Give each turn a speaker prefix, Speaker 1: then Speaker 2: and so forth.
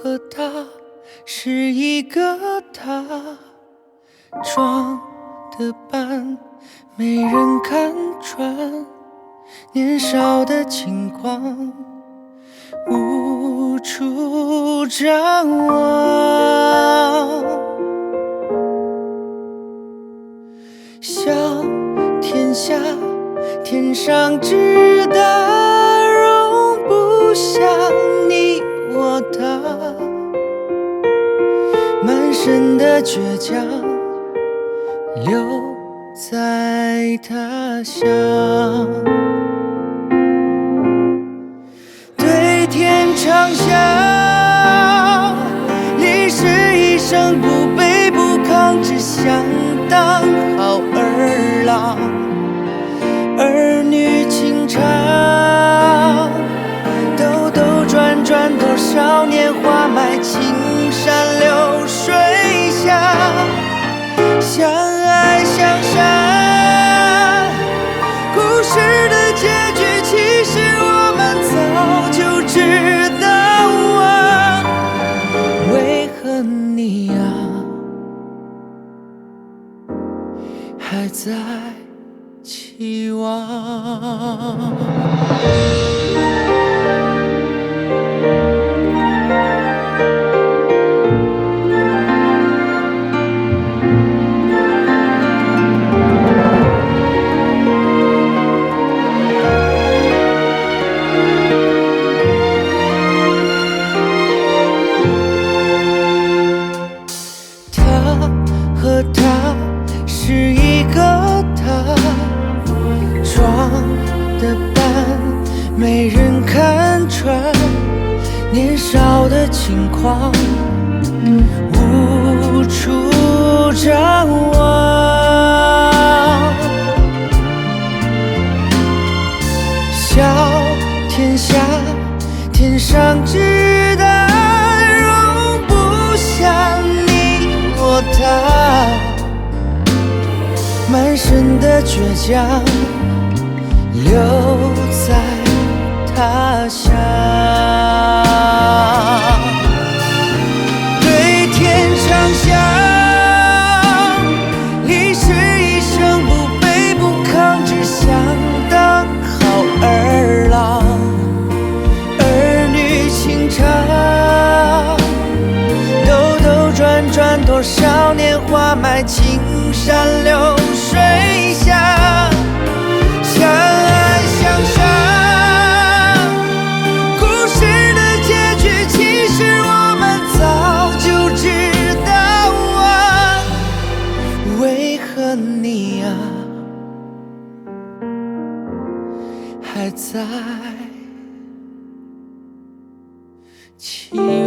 Speaker 1: 和他是一个他装的扮，没人看穿。年少的轻狂无处张望，笑天下，天上之大容不下你我他。真的倔强留在他乡。对天长啸，你呀、还在期望？和她是一个他，装的扮没人看穿，年少的轻狂无处张望。笑天下，天上知满身的倔强留在他乡。对天长啸，历史一生不卑不亢，只想当好儿郎。儿女情长，兜兜转转多少年华，埋青山流还在期望？